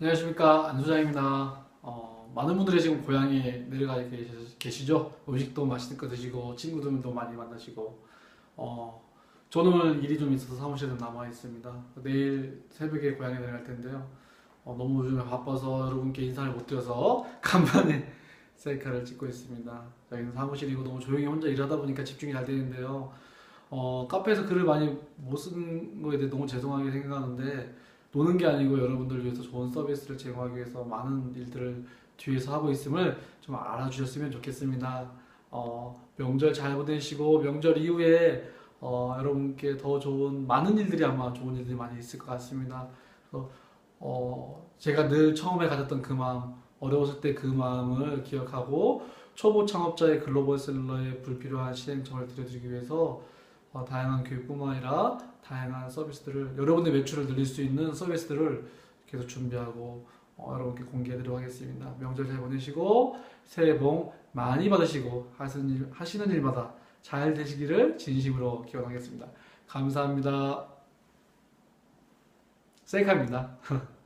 안녕하십니까 안소장입니다. 어, 많은 분들이 지금 고향에 내려가 계시- 계시죠. 음식도 맛있는 거 드시고 친구들도 많이 만나시고 어, 저는 오늘 일이 좀 있어서 사무실에 남아 있습니다. 내일 새벽에 고향에 내려갈 텐데요. 어, 너무 요즘에 바빠서 여러분께 인사를 못 드려서 간만에 셀카를 찍고 있습니다. 여기는 사무실이고 너무 조용히 혼자 일하다 보니까 집중이 잘 되는데요. 어, 카페에서 글을 많이 못 쓰는 거에 대해 너무 죄송하게 생각하는데 노는 게 아니고 여러분들을 위해서 좋은 서비스를 제공하기 위해서 많은 일들을 뒤에서 하고 있음을 좀 알아주셨으면 좋겠습니다. 어, 명절 잘 보내시고 명절 이후에 어, 여러분께 더 좋은 많은 일들이 아마 좋은 일들이 많이 있을 것 같습니다. 그래서 어, 제가 늘 처음에 가졌던 그 마음, 어려웠을 때 그 마음을 기억하고 초보 창업자의 글로벌 셀러의 불필요한 시행청을 드려드리기 위해서 어, 다양한 교육뿐만 아니라 다양한 서비스들을 여러분의 매출을 늘릴 수 있는 서비스들을 계속 준비하고 어, 여러분께 공개해드리도록 하겠습니다. 명절 잘 보내시고 새해 복 많이 받으시고 하시는, 일, 하시는 일마다 잘 되시기를 진심으로 기원하겠습니다. 감사합니다. 셀카입니다.